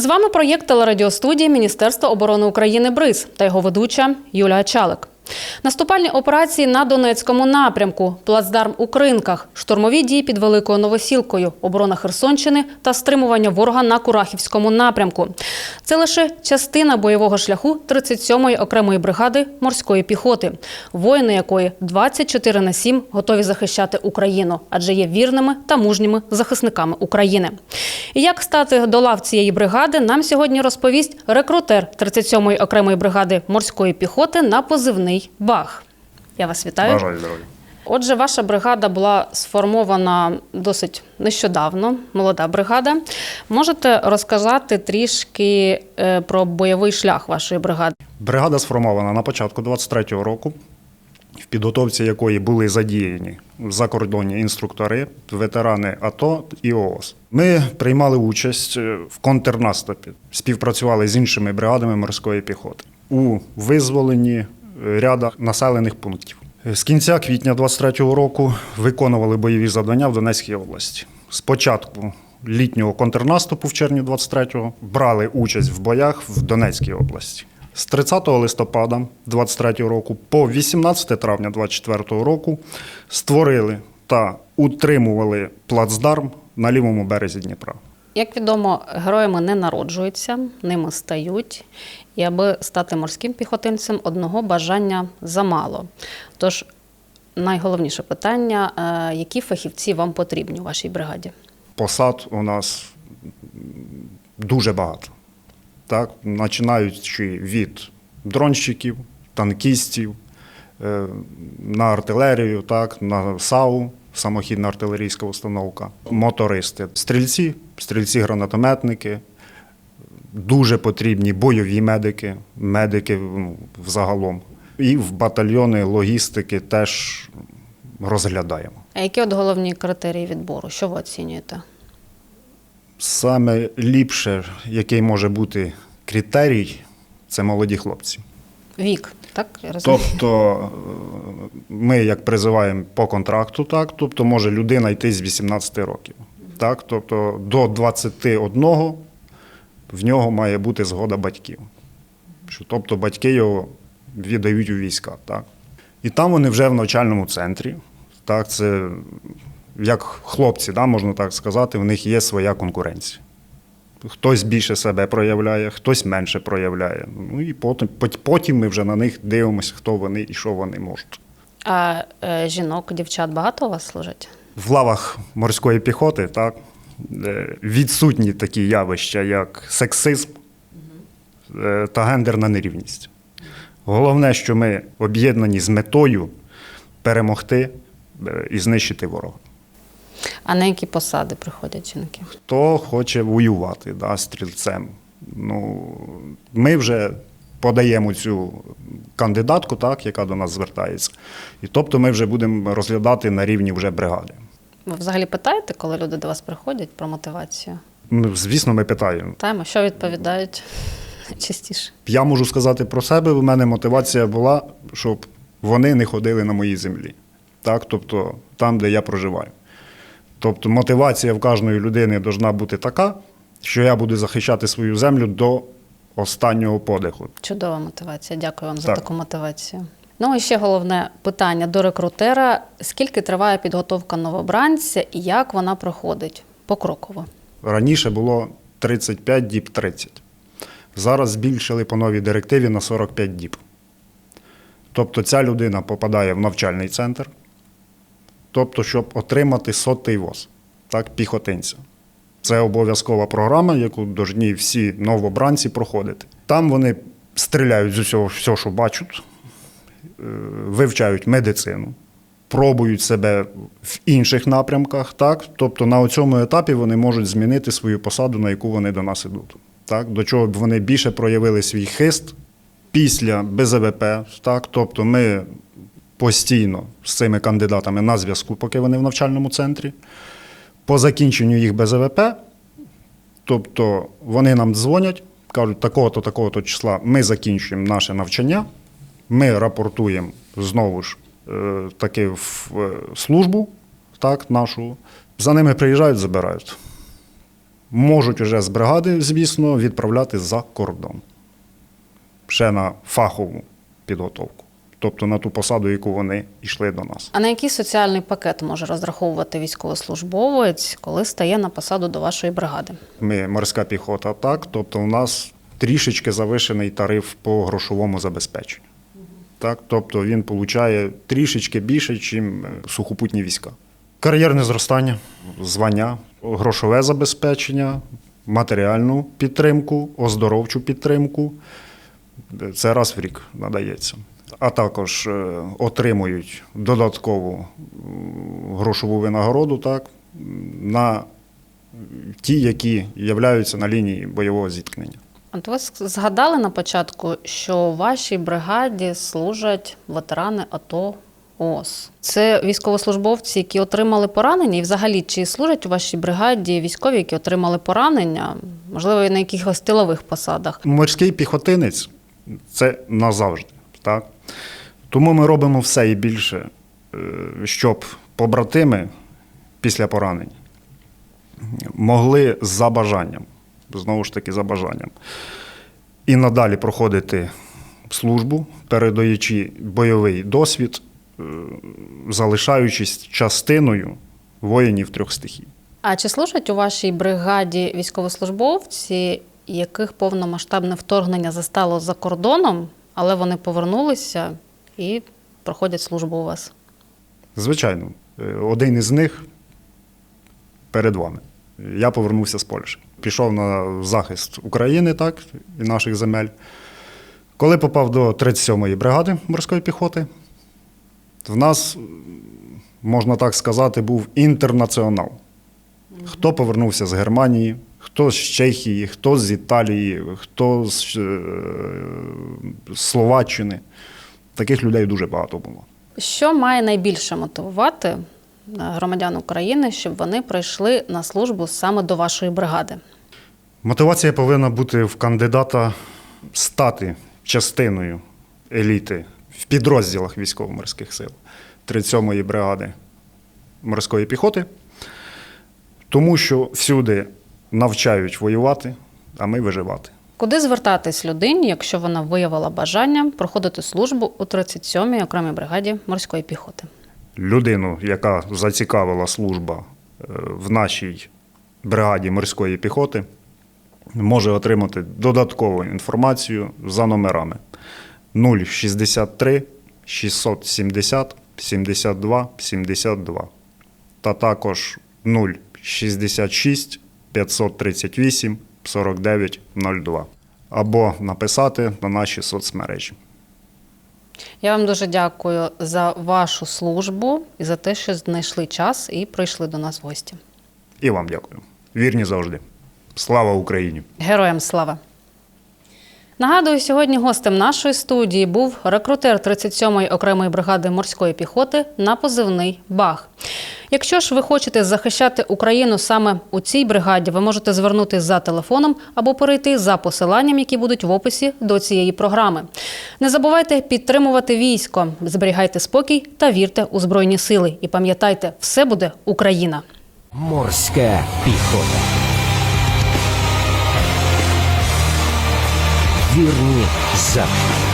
З вами проєкт телерадіостудії Міністерства оборони України БРИЗ та його ведуча Юлія Чалик. Наступальні операції на Донецькому напрямку, плацдарм у Кринках, штурмові дії під Великою Новосілкою, оборона Херсонщини та стримування ворога на Курахівському напрямку. Це лише частина бойового шляху 37-ї окремої бригади морської піхоти, воїни якої 24 на 7 готові захищати Україну, адже є вірними та мужніми захисниками України. І як стати до лав цієї бригади, нам сьогодні розповість рекрутер 37-ї окремої бригади морської піхоти на позивний Бах. Я вас вітаю. Бажаю здоров'я. Отже, ваша бригада була сформована досить нещодавно, молода бригада. Можете розказати трішки е, про бойовий шлях вашої бригади? Бригада сформована на початку 23-го року, в підготовці якої були задіяні закордонні інструктори, ветерани АТО і ООС. Ми приймали участь е, в контрнаступі, співпрацювали з іншими бригадами морської піхоти у визволенні ряда населених пунктів. З кінця квітня 23-го року виконували бойові завдання в Донецькій області. Спочатку літнього контрнаступу в червні 23-го брали участь в боях в Донецькій області. З 30 листопада 23 року по 18 травня 24 року створили та утримували плацдарм на лівому березі Дніпра. Як відомо, героями не народжуються, ними стають. І аби стати морським піхотинцем, одного бажання замало. Тож найголовніше питання: е, які фахівці вам потрібні у вашій бригаді? Посад у нас дуже багато. Так, починаючи від дронщиків, танкістів, е, на артилерію, так, на САУ, самохідна артилерійська установка, мотористи, стрільці, стрільці-гранатометники, дуже потрібні бойові медики, медики ну, взагалом. І в батальйони логістики теж розглядаємо. А які от головні критерії відбору? Що ви оцінюєте? Саме ліпше, який може бути критерій, це молоді хлопці. Вік, так? Я розумію? Тобто е, ми як призиваємо по контракту, так, тобто може людина йти з 18 років. Так, тобто до 21 в нього має бути згода батьків. Що, тобто батьки його віддають у війська. Так. І там вони вже в навчальному центрі. Так, це як хлопці, да, можна так сказати, в них є своя конкуренція. Хтось більше себе проявляє, хтось менше проявляє. Ну і потім, потім ми вже на них дивимося, хто вони і що вони можуть. А е, жінок, дівчат багато у вас служать? В лавах морської піхоти так, відсутні такі явища, як сексизм е, та гендерна нерівність. Головне, що ми об'єднані з метою перемогти е, і знищити ворога. А на які посади приходять жінки? Хто хоче воювати да, стрільцем. Ну, ми вже подаємо цю кандидатку, так, яка до нас звертається. І тобто ми вже будемо розглядати на рівні вже бригади. Ви взагалі питаєте, коли люди до вас приходять про мотивацію? Ну, звісно, ми питаємо. Питаємо, що відповідають частіше? Я можу сказати про себе, у мене мотивація була, щоб вони не ходили на моїй землі. Так? Тобто там, де я проживаю. Тобто мотивація в кожної людини повинна бути така, що я буду захищати свою землю до останнього подиху. Чудова мотивація. Дякую вам за таку мотивацію. Ну і ще головне питання до рекрутера: скільки триває підготовка новобранця і як вона проходить покроково? Раніше було 35 діб 30. Зараз збільшили по новій директиві на 45 діб. Тобто ця людина попадає в навчальний центр, тобто, щоб отримати сотий ВОЗ, так, піхотинця. Це обов'язкова програма, яку повинні всі новобранці проходити. Там вони стріляють з усього, все, що бачать, вивчають медицину, пробують себе в інших напрямках. Так? Тобто на цьому етапі вони можуть змінити свою посаду, на яку вони до нас ідуть. Так? До чого б вони більше проявили свій хист після БЗВП. Так? Тобто ми постійно з цими кандидатами на зв'язку, поки вони в навчальному центрі. По закінченню їх БЗВП, тобто вони нам дзвонять, кажуть, такого-то, такого-то числа ми закінчуємо наше навчання, ми рапортуємо знову ж е, таки в е, службу, так, нашу. За ними приїжджають, забирають. можуть вже з бригади, звісно, відправляти за кордон. Ще на фахову підготовку. Тобто на ту посаду, яку вони йшли до нас. А на який соціальний пакет може розраховувати військовослужбовець, коли стає на посаду до вашої бригади? Ми морська піхота, так, тобто у нас трішечки завишений тариф по грошовому забезпеченню. Так, тобто він отримує трішечки більше, ніж сухопутні війська. Кар'єрне зростання, звання, грошове забезпечення, матеріальну підтримку, оздоровчу підтримку. Це раз в рік надається. А також е, отримують додаткову грошову винагороду так, на ті, які являються на лінії бойового зіткнення. От ви згадали на початку, що у вашій бригаді служать ветерани АТО ООС. Це військовослужбовці, які отримали поранення, і взагалі чи служать у вашій бригаді військові, які отримали поранення, можливо, на якихось тилових посадах. Морський піхотинець це назавжди. Так? Тому ми робимо все і більше, е, щоб побратими після поранень могли за бажанням, знову ж таки, за бажанням, і надалі проходити службу, передаючи бойовий досвід, е, залишаючись частиною воїнів трьох стихій. А чи служать у вашій бригаді військовослужбовці, яких повномасштабне вторгнення застало за кордоном, але вони повернулися і проходять службу у вас? Звичайно, е, один із них перед вами. Я повернувся з Польщі. Пішов на захист України, так, і наших земель. Коли попав до 37-ї бригади морської піхоти, в нас, можна так сказати, був інтернаціонал. Хто повернувся з Германії, хто з Чехії, хто з Італії, хто з е, Словаччини. Таких людей дуже багато було. Що має найбільше мотивувати громадян України, щоб вони прийшли на службу саме до вашої бригади? Мотивація повинна бути в кандидата стати частиною еліти в підрозділах військово-морських сил 37-ї бригади морської піхоти, тому що всюди навчають воювати, а ми виживати. Куди звертатись людині, якщо вона виявила бажання проходити службу у 37-й окремій бригаді морської піхоти? Людину, яка зацікавила служба е, в нашій бригаді морської піхоти, може отримати додаткову інформацію за номерами. 063 670 72 72 та також 066 538 49 02 або написати на наші соцмережі. Я вам дуже дякую за вашу службу і за те, що знайшли час і прийшли до нас в гості. І вам дякую. Вірні завжди. Слава Україні! Героям слава! Нагадую, сьогодні гостем нашої студії був рекрутер 37-ї окремої бригади морської піхоти на позивний Бах. Якщо ж ви хочете захищати Україну саме у цій бригаді, ви можете звернутися за телефоном або перейти за посиланням, які будуть в описі до цієї програми. Не забувайте підтримувати військо, зберігайте спокій та вірте у збройні сили. І пам'ятайте, все буде Україна. Морська піхота. Вірні завжди.